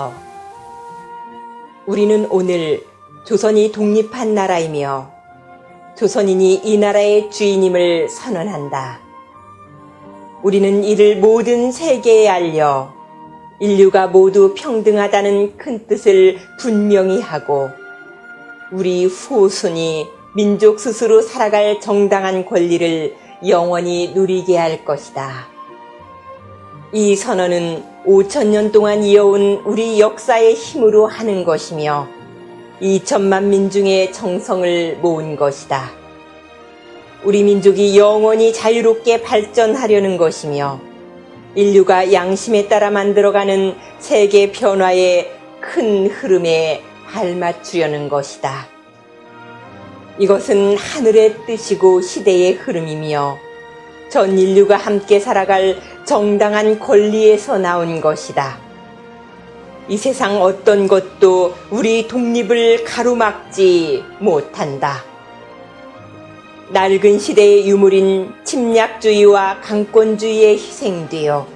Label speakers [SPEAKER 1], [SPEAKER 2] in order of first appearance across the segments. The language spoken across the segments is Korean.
[SPEAKER 1] 선언서 우리는 오늘 조선이 독립한 나라이며 조선인이 이 나라의 주인임을 선언한다. 우리는 이를 모든 세계에 알려 인류가 모두 평등하다는 큰 뜻을 분명히 하고 우리 후손이 민족 스스로 살아갈 정당한 권리를 영원히 누리게 할 것이다. 이 선언은 5천년 동안 이어온 우리 역사의 힘으로 하는 것이며 2천만 민중의 정성을 모은 것이다. 우리 민족이 영원히 자유롭게 발전하려는 것이며 인류가 양심에 따라 만들어가는 세계 변화의 큰 흐름에 발맞추려는 것이다. 이것은 하늘의 뜻이고 시대의 흐름이며 전 인류가 함께 살아갈 정당한 권리에서 나온 것이다. 이 세상 어떤 것도 우리 독립을 가로막지 못한다. 낡은 시대의 유물인 침략주의와 강권주의에 희생되어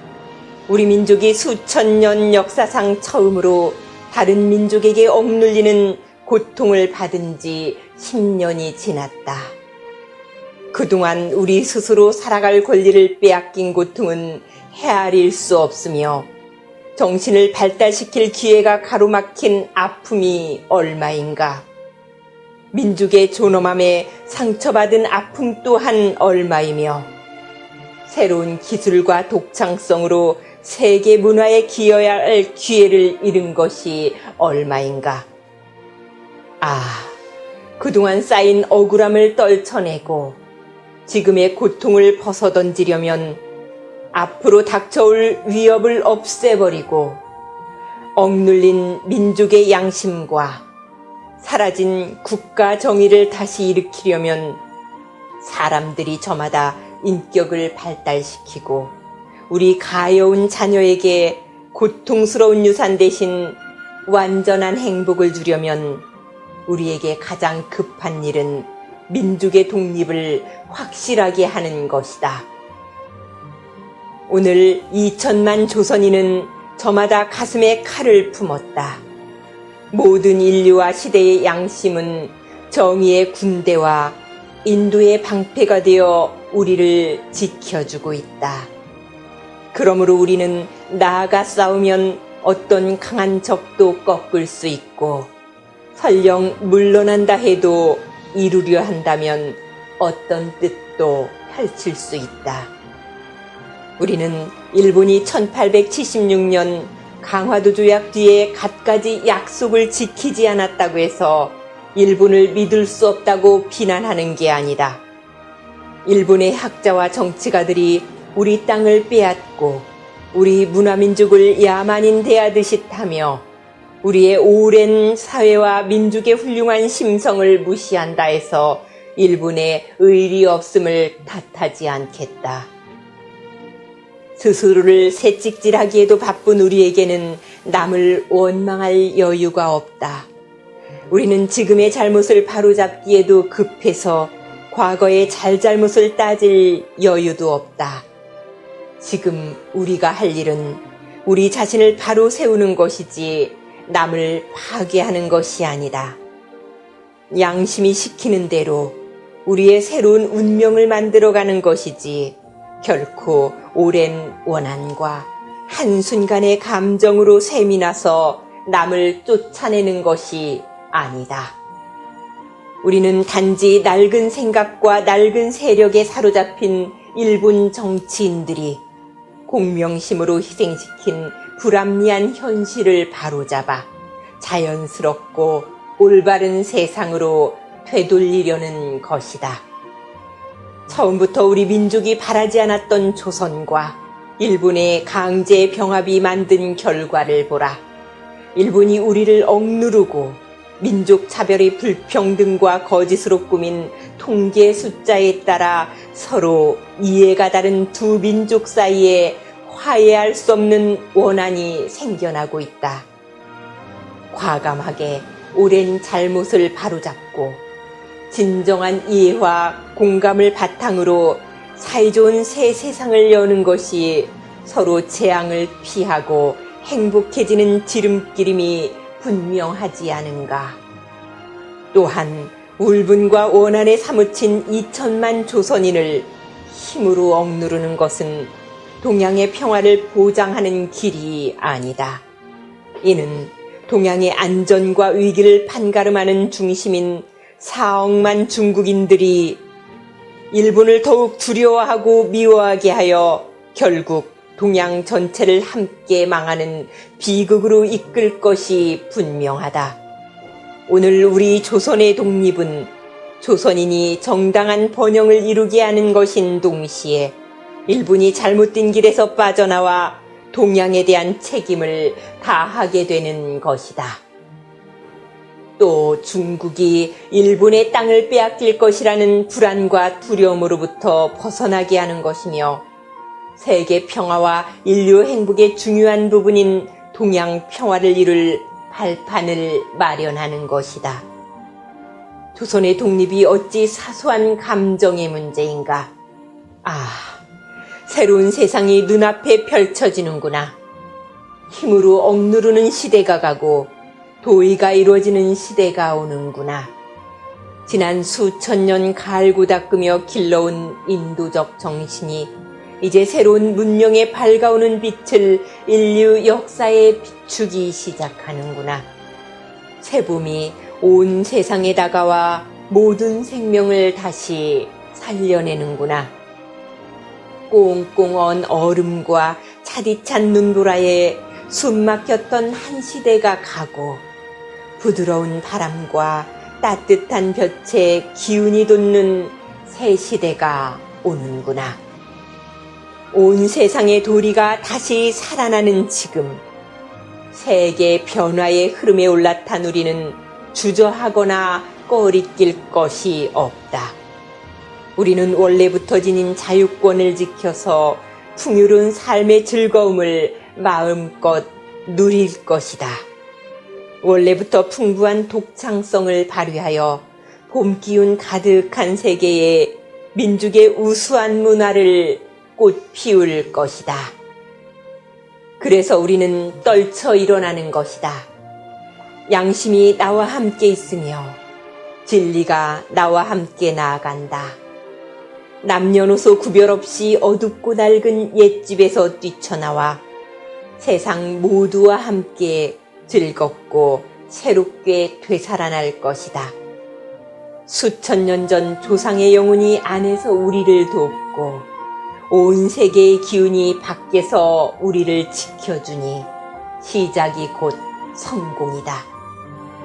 [SPEAKER 1] 우리 민족이 수천 년 역사상 처음으로 다른 민족에게 억눌리는 고통을 받은 지 10년이 지났다. 그동안 우리 스스로 살아갈 권리를 빼앗긴 고통은 헤아릴 수 없으며 정신을 발달시킬 기회가 가로막힌 아픔이 얼마인가. 민족의 존엄함에 상처받은 아픔 또한 얼마이며 새로운 기술과 독창성으로 세계 문화에 기여해야 할 기회를 잃은 것이 얼마인가. 아, 그동안 쌓인 억울함을 떨쳐내고 지금의 고통을 벗어던지려면 앞으로 닥쳐올 위협을 없애버리고 억눌린 민족의 양심과 사라진 국가 정의를 다시 일으키려면 사람들이 저마다 인격을 발달시키고 우리 가여운 자녀에게 고통스러운 유산 대신 완전한 행복을 주려면 우리에게 가장 급한 일은 민족의 독립을 확실하게 하는 것이다. 오늘 2천만 조선인은 저마다 가슴에 칼을 품었다. 모든 인류와 시대의 양심은 정의의 군대와 인도의 방패가 되어 우리를 지켜주고 있다. 그러므로 우리는 나아가 싸우면 어떤 강한 적도 꺾을 수 있고 설령 물러난다 해도 이루려 한다면 어떤 뜻도 펼칠 수 있다. 우리는 일본이 1876년 강화도 조약 뒤에 갖가지 약속을 지키지 않았다고 해서 일본을 믿을 수 없다고 비난하는 게 아니다. 일본의 학자와 정치가들이 우리 땅을 빼앗고 우리 문화민족을 야만인 대하듯이 하며 우리의 오랜 사회와 민족의 훌륭한 심성을 무시한다 해서 일본의 의리 없음을 탓하지 않겠다. 스스로를 새찍질하기에도 바쁜 우리에게는 남을 원망할 여유가 없다. 우리는 지금의 잘못을 바로잡기에도 급해서 과거의 잘잘못을 따질 여유도 없다. 지금 우리가 할 일은 우리 자신을 바로 세우는 것이지 남을 파괴하는 것이 아니다. 양심이 시키는 대로 우리의 새로운 운명을 만들어가는 것이지 결코 오랜 원한과 한순간의 감정으로 샘이 나서 남을 쫓아내는 것이 아니다. 우리는 단지 낡은 생각과 낡은 세력에 사로잡힌 일본 정치인들이 공명심으로 희생시킨 불합리한 현실을 바로잡아 자연스럽고 올바른 세상으로 되돌리려는 것이다. 처음부터 우리 민족이 바라지 않았던 조선과 일본의 강제 병합이 만든 결과를 보라. 일본이 우리를 억누르고 민족 차별의 불평등과 거짓으로 꾸민 통계 숫자에 따라 서로 이해가 다른 두 민족 사이에 화해할 수 없는 원한이 생겨나고 있다. 과감하게 오랜 잘못을 바로잡고 진정한 이해와 공감을 바탕으로 사이좋은 새 세상을 여는 것이 서로 재앙을 피하고 행복해지는 지름길임이 분명하지 않은가. 또한 울분과 원한에 사무친 2천만 조선인을 힘으로 억누르는 것은 동양의 평화를 보장하는 길이 아니다. 이는 동양의 안전과 위기를 판가름하는 중심인 4억만 중국인들이 일본을 더욱 두려워하고 미워하게 하여 결국 동양 전체를 함께 망하는 비극으로 이끌 것이 분명하다. 오늘 우리 조선의 독립은 조선인이 정당한 번영을 이루게 하는 것인 동시에 일본이 잘못된 길에서 빠져나와 동양에 대한 책임을 다하게 되는 것이다. 또 중국이 일본의 땅을 빼앗길 것이라는 불안과 두려움으로부터 벗어나게 하는 것이며 세계 평화와 인류 행복의 중요한 부분인 동양 평화를 이룰 발판을 마련하는 것이다. 조선의 독립이 어찌 사소한 감정의 문제인가? 아, 새로운 세상이 눈앞에 펼쳐지는구나. 힘으로 억누르는 시대가 가고 도의가 이루어지는 시대가 오는구나. 지난 수천 년 갈고 닦으며 길러온 인도적 정신이 이제 새로운 문명에 밝아오는 빛을 인류 역사에 비추기 시작하는구나. 새 봄이 온 세상에 다가와 모든 생명을 다시 살려내는구나. 꽁꽁 언 얼음과 차디찬 눈보라에 숨막혔던 한 시대가 가고 부드러운 바람과 따뜻한 볕에 기운이 돋는 새 시대가 오는구나. 온 세상의 도리가 다시 살아나는 지금, 세계 변화의 흐름에 올라탄 우리는 주저하거나 꺼리낄 것이 없다. 우리는 원래부터 지닌 자유권을 지켜서 풍요로운 삶의 즐거움을 마음껏 누릴 것이다. 원래부터 풍부한 독창성을 발휘하여 봄 기운 가득한 세계에 민족의 우수한 문화를 꽃 피울 것이다. 그래서 우리는 떨쳐 일어나는 것이다. 양심이 나와 함께 있으며 진리가 나와 함께 나아간다. 남녀노소 구별 없이 어둡고 낡은 옛집에서 뛰쳐나와 세상 모두와 함께 즐겁고 새롭게 되살아날 것이다. 수천 년 전 조상의 영혼이 안에서 우리를 돕고 온 세계의 기운이 밖에서 우리를 지켜주니 시작이 곧 성공이다.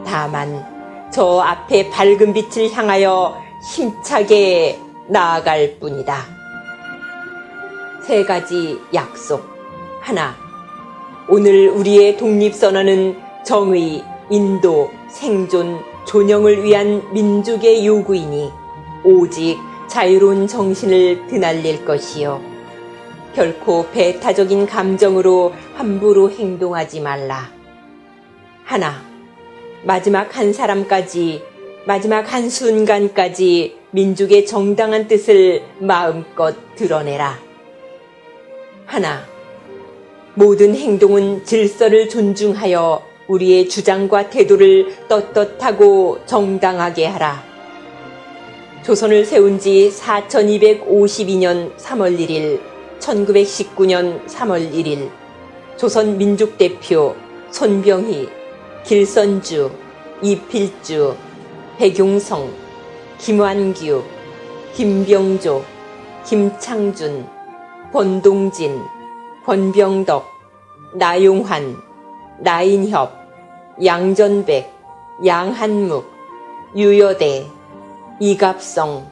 [SPEAKER 1] 다만 저 앞에 밝은 빛을 향하여 힘차게 나아갈 뿐이다. 세 가지 약속. 하나. 오늘 우리의 독립선언은 정의, 인도, 생존, 존영을 위한 민족의 요구이니 오직 자유로운 정신을 드날릴 것이요. 결코 배타적인 감정으로 함부로 행동하지 말라. 하나. 마지막 한 사람까지, 마지막 한 순간까지 민족의 정당한 뜻을 마음껏 드러내라. 하나. 모든 행동은 질서를 존중하여 우리의 주장과 태도를 떳떳하고 정당하게 하라. 조선을 세운 지 4252년 3월 1일, 1919년 3월 1일, 조선 민족대표 손병희, 길선주, 이필주, 백용성, 김완규, 김병조, 김창준, 권동진, 권병덕, 나용환, 나인협, 양전백, 양한묵, 유여대, 이갑성,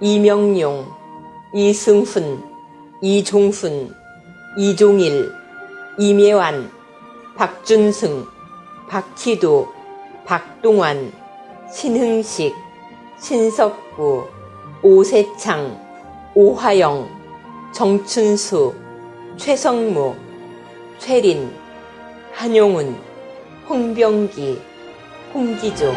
[SPEAKER 1] 이명용, 이승훈, 이종훈, 이종일, 이매완, 박준승, 박희도, 박동환, 신흥식, 신석구, 오세창, 오화영, 정춘수, 최성무, 최린, 한용운, 홍병기, 홍기조